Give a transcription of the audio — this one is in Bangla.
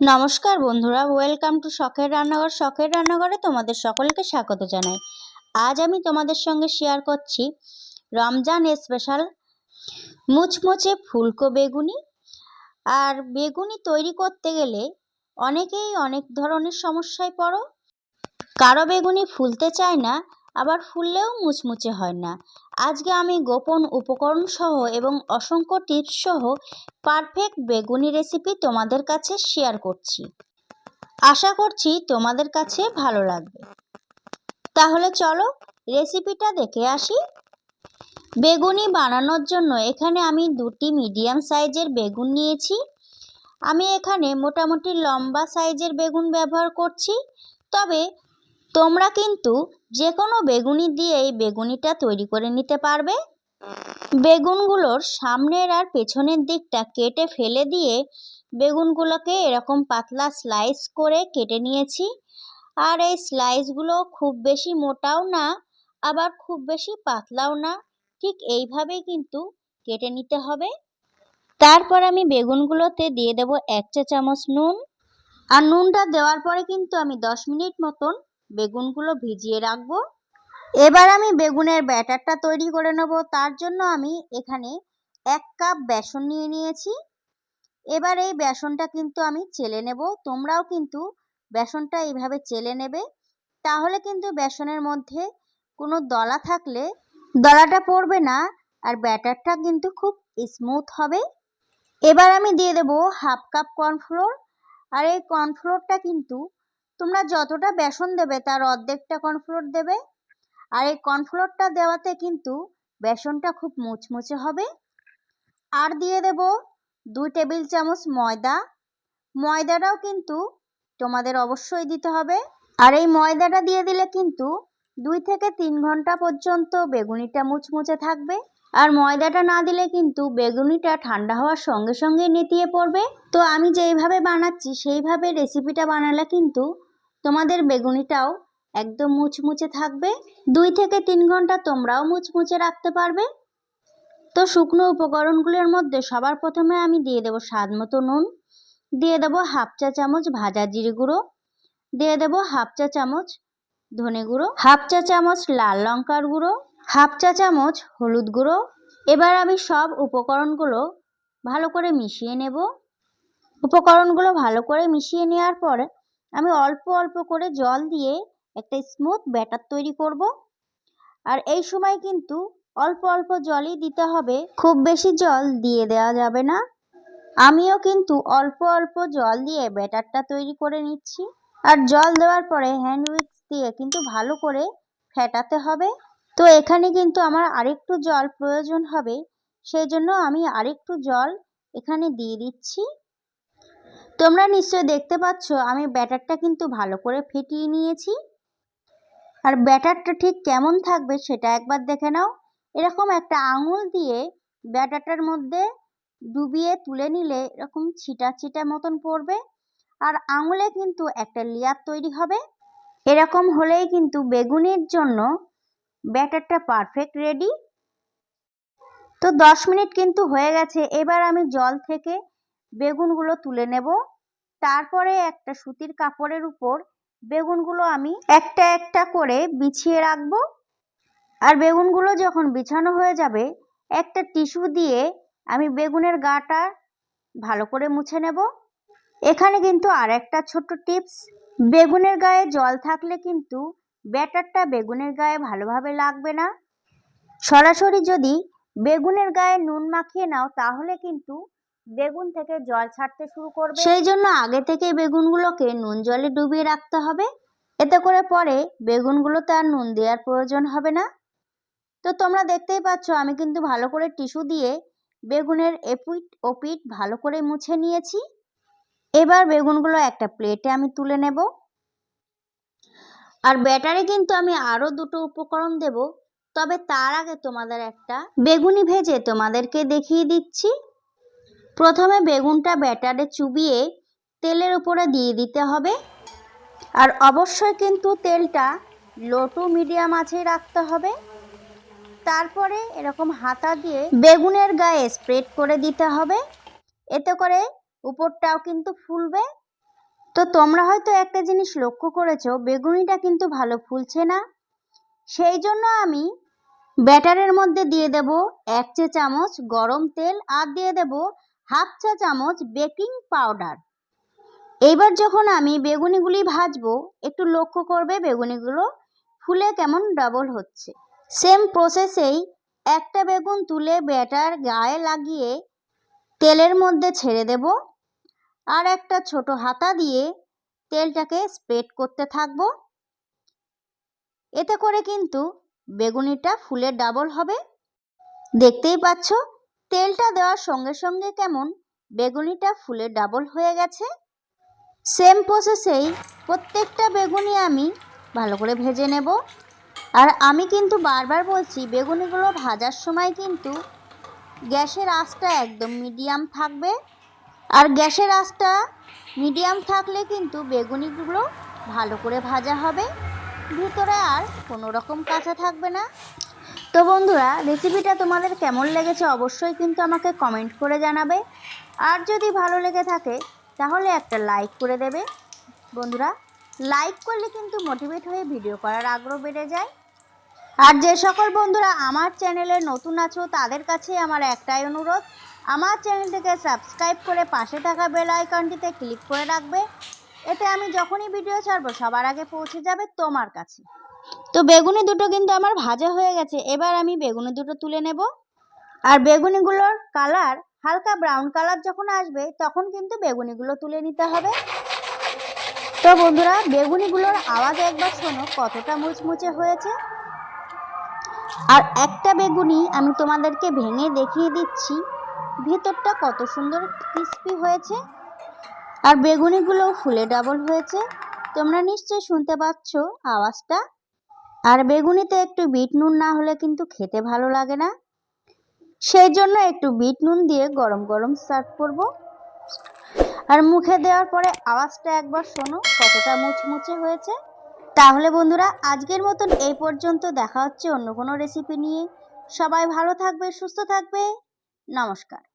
নমস্কার বন্ধুরা ওয়েলকাম টু শখের রান্নাঘর। শখের রান্নাঘরে তোমাদের সকলকে স্বাগত জানাই। আজ আমি তোমাদের সঙ্গে শেয়ার করছি রমজান স্পেশাল মুচমুচে ফুলকো বেগুনি। আর বেগুনি তৈরি করতে গেলে অনেকেই অনেক ধরনের সমস্যায় পড়ো। কারও বেগুনি ফুলতে চায় না, আবার ফুললেও মুচমুচে হয় না। আজকে আমি গোপন উপকরণ সহ এবং অসংখ্য টিপস সহ পারফেক্ট বেগুনি রেসিপি তোমাদের কাছে শেয়ার করছি। আশা করছি তোমাদের কাছে ভালো লাগবে। তাহলে চলো রেসিপিটা দেখে আসি। বেগুনি বানানোর জন্য এখানে আমি দুটি মিডিয়াম সাইজের বেগুন নিয়েছি। আমি এখানে মোটামুটি লম্বা সাইজের বেগুন ব্যবহার করছি। তবে তোমরা কিন্তু যে কোনো বেগুনি দিয়েই বেগুনিটা তৈরি করে নিতে পারবে। বেগুনগুলোর সামনের আর পেছনের দিকটা কেটে ফেলে দিয়ে বেগুনগুলোকে এরকম পাতলা স্লাইস করে কেটে নিয়েছি। আর এই স্লাইসগুলো খুব বেশি মোটাও না, আবার খুব বেশি পাতলাও না। ঠিক এইভাবেই কিন্তু কেটে নিতে হবে। তারপর আমি বেগুনগুলোতে দিয়ে দেব এক চা চামচ নুন। আর নুনটা দেওয়ার পরে কিন্তু আমি দশ মিনিট মতন বেগুনগুলো ভিজিয়ে রাখব। এবার আমি বেগুনের ব্যাটারটা তৈরি করে নেব। তার জন্য আমি এখানে এক কাপ বেসন নিয়ে নিয়েছি। এবার এই বেসনটা কিন্তু আমি চেলে নেব। তোমরাও কিন্তু বেসনটা এইভাবে চেলে নেবে। তাহলে কিন্তু বেসনের মধ্যে কোনো দলা থাকলে দলাটা পড়বে না আর ব্যাটারটা কিন্তু খুব স্মুথ হবে। এবার আমি দিয়ে দেব হাফ কাপ কর্নফ্লোর। আর এই কর্নফ্লোরটা কিন্তু তোমরা যতটা বেসন দেবে তার অর্ধেকটা কর্নফ্লোর দেবে। আর এই কর্নফ্লোরটা দেওয়াতে কিন্তু বেসনটা খুব মুচমুচে হবে। আর দিয়ে দেব দুই টেবিল চামচ ময়দা। ময়দাটাও কিন্তু তোমাদের অবশ্যই দিতে হবে। আর এই ময়দাটা দিয়ে দিলে কিন্তু দুই থেকে তিন ঘণ্টা পর্যন্ত বেগুনিটা মুচমুচে থাকবে। আর ময়দাটা না দিলে কিন্তু বেগুনিটা ঠান্ডা হওয়ার সঙ্গে সঙ্গেই নেতিয়ে পড়বে। তো আমি যেইভাবে বানাচ্ছি সেইভাবে রেসিপিটা বানালে কিন্তু তোমাদের বেগুনিটাও একদম মুচমুচে থাকবে। দুই থেকে তিন ঘণ্টা তোমরাও মুচমুচে রাখতে পারবে। তো শুকনো উপকরণগুলোর মধ্যে সবার প্রথমে আমি দিয়ে দেবো স্বাদ মতো নুন। দিয়ে দেবো হাফ চা চামচ ভাজা জিরে গুঁড়ো। দিয়ে দেবো হাফ চা চামচ ধনে গুঁড়ো। হাফ চা চামচ লাল লঙ্কার গুঁড়ো। হাফ চা চামচ হলুদ গুঁড়ো। এবার আমি সব উপকরণগুলো ভালো করে মিশিয়ে নেব। উপকরণগুলো ভালো করে মিশিয়ে নেওয়ার পর আমি অল্প অল্প করে জল দিয়ে একটা স্মুথ ব্যাটার তৈরি করব। আর এই সময় কিন্তু অল্প অল্প জলই দিতে হবে, খুব বেশি জল দিয়ে দেওয়া যাবে না। আমিও কিন্তু অল্প অল্প জল দিয়ে ব্যাটারটা তৈরি করে নিচ্ছি। আর জল দেওয়ার পরে হ্যান্ড উইক্স দিয়ে কিন্তু ভালো করে ফেটাতে হবে। তো এখানে কিন্তু আমার আরেকটু জল প্রয়োজন হবে সেই জন্য আমি আরেকটু জল এখানে দিয়ে দিচ্ছি। তোমরা নিশ্চয় দেখতে পাচ্ছ, আমি ব্যাটারটা কিন্তু ভালো করে ফেটিয়ে নিয়েছি। আর ব্যাটারটা ঠিক কেমন থাকবে সেটা একবার দেখে নাও। এরকম একটা আঙুল দিয়ে ব্যাটারটার মধ্যে ডুবিয়ে তুলে নিলে এরকম ছিটা ছিটা মতন পড়বে। আর আঙুলে কিন্তু একটা লেয়ার তৈরি হবে। এরকম হলেই কিন্তু বেগুনের জন্য ব্যাটারটা পারফেক্ট রেডি তো দশ মিনিট কিন্তু হয়ে গেছে, এবার আমি জল থেকে বেগুনগুলো তুলে নেব। তারপরে একটা সুতির কাপড়ের উপর বেগুনগুলো আমি একটা একটা করে বিছিয়ে রাখব। আর বেগুনগুলো যখন বিছানো হয়ে যাবে, একটা টিস্যু দিয়ে আমি বেগুনের গাটা ভালো করে মুছে নেব। এখানে কিন্তু আর একটা ছোট্ট টিপস, বেগুনের গায়ে জল থাকলে কিন্তু ব্যাটারটা বেগুনের গায়ে ভালোভাবে লাগবে না। সরাসরি যদি বেগুনের গায়ে নুন মাখিয়ে নাও, তাহলে কিন্তু বেগুন থেকে জল ছাড়তে শুরু করবে। সেই জন্য আগে থেকে বেগুনগুলোকে নুন জলে ডুবিয়ে রাখতে হবে। এতে করে পরে বেগুনগুলোতে আর নুন দেওয়ার প্রয়োজন হবে না। তো তোমরা দেখতেই পাচ্ছ, আমি কিন্তু ভালো করে টিস্যু দিয়ে বেগুনের এপিট ওপিট ভালো করে মুছে নিয়েছি। এবার বেগুনগুলো একটা প্লেটে আমি তুলে নেব। আর ব্যাটারে কিন্তু আমি আরও দুটো উপকরণ দেব। তবে তার আগে তোমাদের একটা বেগুনি ভেজে তোমাদেরকে দেখিয়ে দিচ্ছি। প্রথমে বেগুনটা ব্যাটারে চুবিয়ে তেলের উপরে দিয়ে দিতে হবে। আর অবশ্যই কিন্তু তেলটা লো টু মিডিয়াম আছে রাখতে হবে। তারপরে এরকম হাতা দিয়ে বেগুনের গায়ে স্প্রেড করে দিতে হবে। এতে করে উপরটাও কিন্তু ফুলবে। তো তোমরা হয়তো একটা জিনিস লক্ষ্য করেছ, বেগুনিটা কিন্তু ভালো ফুলছে না। সেই জন্য আমি ব্যাটারের মধ্যে দিয়ে দেব এক চে চামচ গরম তেল আর দিয়ে দেব হাফ চা চামচ বেকিং পাউডার। এইবার যখন আমি বেগুনিগুলি ভাজবো, একটু লক্ষ্য করবে বেগুনিগুলো ফুলে কেমন ডাবল হচ্ছে। সেম প্রসেসেই একটা বেগুন তুলে ব্যাটার গায়ে লাগিয়ে তেলের মধ্যে ছেড়ে দেব আর একটা ছোট হাতা দিয়ে তেলটাকে স্প্রেড করতে থাকব। এতে করে কিন্তু বেগুনিটা ফুলে ডাবল হবে। দেখতেই পাচ্ছ তেলটা দেওয়ার সঙ্গে সঙ্গে কেমন? বেগুনিটা ফুলে ডাবল হয়ে গেছে। সেম প্রসেসেই প্রত্যেকটা বেগুনি আমি ভালো করে ভেজে নেব। আর আমি কিন্তু বারবার বলছি, বেগুনিগুলো ভাজার সময় কিন্তু গ্যাসের আঁচটা একদম মিডিয়াম থাকবে। আর গ্যাসের আঁচটা মিডিয়াম থাকলে কিন্তু বেগুনিগুলো ভালো করে ভাজা হবে। ভিতরে আর কোনো রকম কাঁচা থাকবে না। তো বন্ধুরা রেসিপিটা তোমাদের কেমন লেগেছে অবশ্যই কিন্তু আমাকে কমেন্ট করে জানাবে। আর যদি ভালো লেগে থাকে, তাহলে একটা লাইক করে দেবে। বন্ধুরা লাইক করলে কিন্তু মোটিভেট হয়ে ভিডিও করার আগ্রহ বেড়ে যায়। আর যে সকল বন্ধুরা আমার চ্যানেলে নতুন আছো, তাদের কাছে আমার একটাই অনুরোধ, আমার চ্যানেলটিকে সাবস্ক্রাইব করে পাশে থাকা বেল আইকনটিতে ক্লিক করে রাখবে। এতে আমি যখনই ভিডিও ছাড়বো, সবার আগে পৌঁছে যাবে তোমার কাছে। তো বেগুনি দুটো কিন্তু আমার ভাজা হয়ে গেছে। এবার আমি বেগুনি দুটো তুলে নেব। আর বেগুনিগুলোর কালার হালকা ব্রাউন কালার যখন আসবে, তখন কিন্তু বেগুনিগুলো তুলে নিতে হবে। তো বন্ধুরা, বেগুনিগুলোর আওয়াজ একবার শোনো, কতটা মুচমুচে হয়েছে। আর একটা বেগুনি আমি তোমাদেরকে ভেঙে দেখিয়ে দিচ্ছি। ভেতরটা কত সুন্দর ক্রিস্পি হয়েছে। আর বেগুনিগুলো ফুলে ডাবল হয়েছে। তোমরা নিশ্চয়ই শুনতে পাচ্ছ আওয়াজটা। আর বেগুনিতে একটু বিট নুন না হলে কিন্তু খেতে ভালো লাগে না। সেই জন্য একটু বিট নুন দিয়ে গরম গরম সার্ভ করব। আর মুখে দেওয়ার পরে আওয়াজটা একবার শোনো, কতটা মুচমুচে হয়েছে। তাহলে বন্ধুরা, আজকের মতন এই পর্যন্ত দেখা হচ্ছে অন্য কোনো রেসিপি নিয়ে। সবাই ভালো থাকবে, সুস্থ থাকবে। নমস্কার।